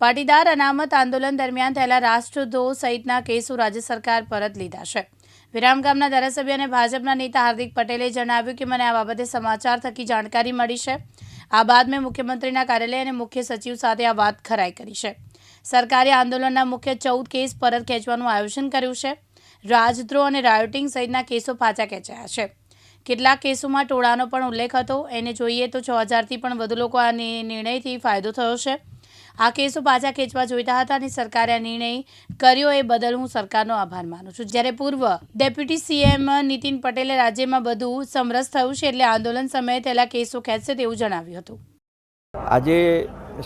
પાટીદાર અનામત આંદોલન દરમિયાન થયેલા રાષ્ટ્રદ્રોહ સહિતના કેસો રાજ્ય સરકાર પરત લીધા છે. વિરામગામના ધારાસભ્ય અને ભાજપના નેતા હાર્દિક પટેલે જણાવ્યું કે મને આ બાબતે સમાચાર થકી જાણકારી મળી છે. આ બાદ મેં મુખ્યમંત્રીના કાર્યાલય અને મુખ્ય સચિવ સાથે આ વાત ખરાઈ કરી છે. સરકારે આંદોલનના મુખ્ય ચૌદ કેસ પરત ખેંચવાનું આયોજન કર્યું છે. રાજદ્રોહ અને રાયોટિંગ સહિતના કેસો પાછા ખેંચાયા છે. કેટલાક કેસોમાં ટોળાનો પણ ઉલ્લેખ હતો. એને જોઈએ તો છ હજારથી પણ વધુ લોકો આ નિર્ણયથી ફાયદો થયો છે. આ કેસો પાછા ખેંચવા જોઈતા હતા અને સરકારે આ નિર્ણય કર્યો એ બદલ હું સરકારનો આભાર માનું છું. જ્યારે પૂર્વ ડેપ્યુટી સીએમ નીતિન પટેલે રાજ્યમાં બધું સમરસ થયું છે એટલે આંદોલન સમયે થયેલા કેસો ખેંચશે તેવું જણાવ્યું હતું. આજે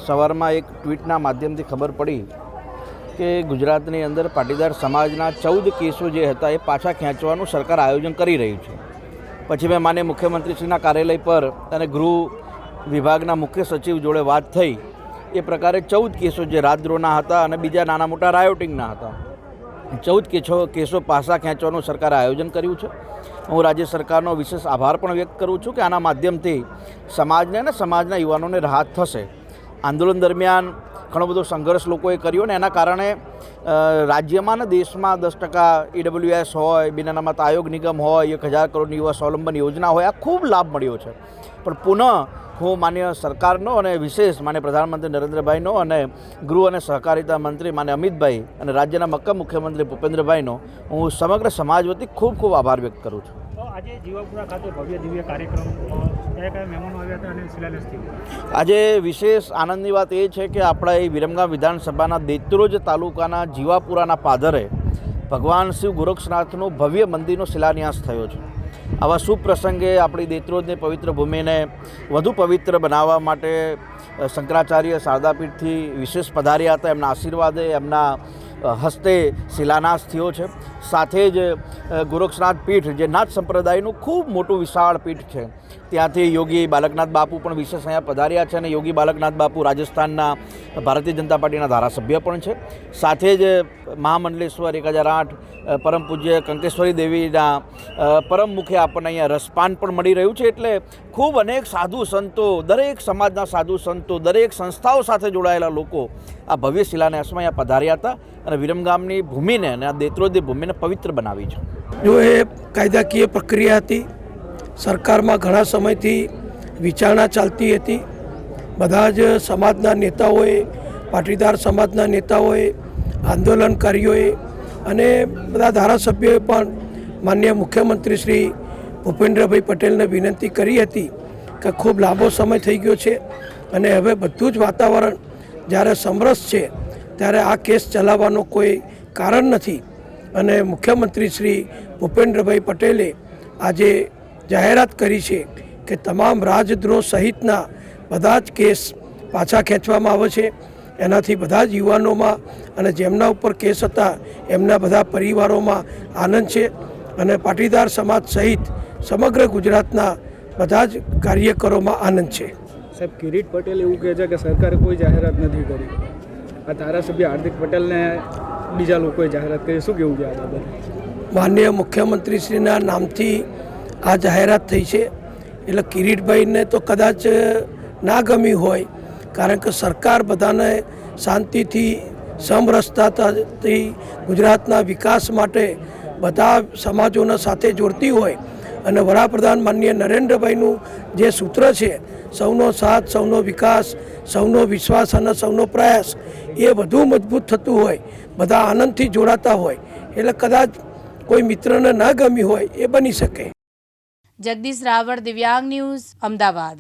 સવારમાં એક ટ્વીટના માધ્યમથી ખબર પડી કે ગુજરાતની અંદર પાટીદાર સમાજના ચૌદ કેસો જે હતા એ પાછા ખેંચવાનું સરકાર આયોજન કરી રહ્યું છે. પછી મેં માન્ય મુખ્યમંત્રીશ્રીના કાર્યાલય પર અને ગૃહ વિભાગના મુખ્ય સચિવ જોડે વાત થઈ એ પ્રકારે ચૌદ કેસો જે રાજદ્રોહના હતા અને બીજા નાના મોટા રાયોટિંગના હતા. ચૌદ કેસો કેસો પાસા ખેંચવાનું સરકારે આયોજન કર્યું છે. હું રાજ્ય સરકારનો વિશેષ આભાર પણ વ્યક્ત કરું છું કે આના માધ્યમથી સમાજને અને સમાજના યુવાનોને રાહત થશે. આંદોલન દરમિયાન ઘણો બધો સંઘર્ષ લોકોએ કર્યો ને એના કારણે રાજ્યમાં ને દેશમાં દસ ટકા ઈડબ્લ્યુએસ હોય બિન અનામત આયોગ નિગમ હોય, એક હજાર કરોડની યુવા સ્વાવલંબન યોજના હોય, આ ખૂબ લાભ મળ્યો છે. પણ પુનઃ હું માન્ય સરકારનો અને વિશેષ માન્ય પ્રધાનમંત્રી નરેન્દ્રભાઈનો અને ગૃહ અને સહકારિતા મંત્રી માન્ય અમિતભાઈ અને રાજ્યના મક્કમ મુખ્યમંત્રી ભૂપેન્દ્રભાઈનો હું સમગ્ર સમાજ વતી ખૂબ ખૂબ આભાર વ્યક્ત કરું છું. આજે જીવાપુરા આજે વિશેષ આનંદની વાત એ છે કે આપણા એ વિરમગામ વિધાનસભાના દેત્રોજ તાલુકાના જીવાપુરાના પાદરે ભગવાન શિવ ગોરક્ષનાથનું ભવ્ય મંદિરનો શિલાન્યાસ થયો છે. આવા શુભ પ્રસંગે આપણી દેત્રોજની પવિત્ર ભૂમિને વધુ પવિત્ર બનાવવા માટે શંકરાચાર્ય શારદાપીઠથી વિશેષ પધાર્યા હતા. એમના આશીર્વાદે એમના હસ્તે શિલાન્યાસ થયો છે. સાથે જ ગોરક્ષનાથ પીઠ, જે નાથ સંપ્રદાયનું ખૂબ મોટું વિશાળ પીઠ છે, ત્યાંથી યોગી બાલકનાથ બાપુ પણ વિશેષ અહીંયા પધાર્યા છે અને યોગી બાલકનાથ બાપુ રાજસ્થાનના ભારતીય જનતા પાર્ટીના ધારાસભ્ય પણ છે. સાથે જ મહામંડલેશ્વર એક હજાર આઠ પરમ પૂજ્ય કંકેશ્વરી દેવીના પરમ મુખે આપણને અહીંયા રસપાન પણ મળી રહ્યું છે. એટલે ખૂબ અનેક સાધુ સંતો, દરેક સમાજના સાધુ સંતો, દરેક સંસ્થાઓ સાથે જોડાયેલા લોકો આ ભવ્ય શિલાન્યાસમાં અહીંયા પધાર્યા હતા અને વિરમગામની ભૂમિને અને આ દેત્રોદી ભૂમિને પવિત્ર બનાવી છે. જો એ કાયદાકીય પ્રક્રિયા હતી, સરકારમાં ઘણા સમયથી વિચારણા ચાલતી હતી બધા જ સમાજના નેતાઓએ, પાટીદાર સમાજના નેતાઓએ આંદોલનકારીઓએ અને બધા ધારાસભ્યોએ પણ માન્ય મુખ્યમંત્રી શ્રી ભૂપેન્દ્રભાઈ પટેલને વિનંતી કરી હતી કે ખૂબ લાંબો સમય થઈ ગયો છે અને હવે બધું જ વાતાવરણ જ્યારે સમરસ છે ત્યારે આ કેસ ચલાવવાનો કોઈ કારણ નથી. અને મુખ્યમંત્રી શ્રી ભૂપેન્દ્રભાઈ પટેલે આજે જાહેરાત કરી છે કે તમામ રાજદ્રોહ સહિતના બધા જ કેસ પાછા ખેંચવામાં આવે છે. એનાથી બધા જ યુવાનોમાં અને જેમના ઉપર કેસ હતા એમના બધા પરિવારોમાં આનંદ છે અને પાટીદાર સમાજ સહિત સમગ્ર ગુજરાતના બધા જ કાર્યકરોમાં આનંદ છે. સાહેબ કિરીટ પટેલ એવું કહે છે કે સરકારે કોઈ જાહેરાત નથી કરી. આ ધારાસભ્ય હાર્દિક પટેલને બીજા લોકોએ જાહેરાત કરી. શું કેવું છે આ બાબતે? માનનીય મુખ્યમંત્રીશ્રીના નામથી આ જાહેરાત થઈ છે. એટલે કિરીટભાઈને તો કદાચ ના ગમી હોય, કારણ કે સરકાર બધાને શાંતિથી, સમરસતાથી ગુજરાતના વિકાસ માટે બધા સમાજોને સાથે જોડતી હોય. અને વડાપ્રધાન માનનીય નરેન્દ્રભાઈનું જે સૂત્ર છે, સૌનો સાથ, સૌનો વિકાસ, સૌનો વિશ્વાસ અને સૌનો પ્રયાસ, એ વધુ મજબૂત થતું હોય, બધા આનંદથી જોડાતા હોય, એટલે કદાચ કોઈ મિત્રને ના ગમી હોય, એ બની શકે. જગદીશ રાવળ, દિવ્યાંગ ન્યૂઝ, અમદાવાદ.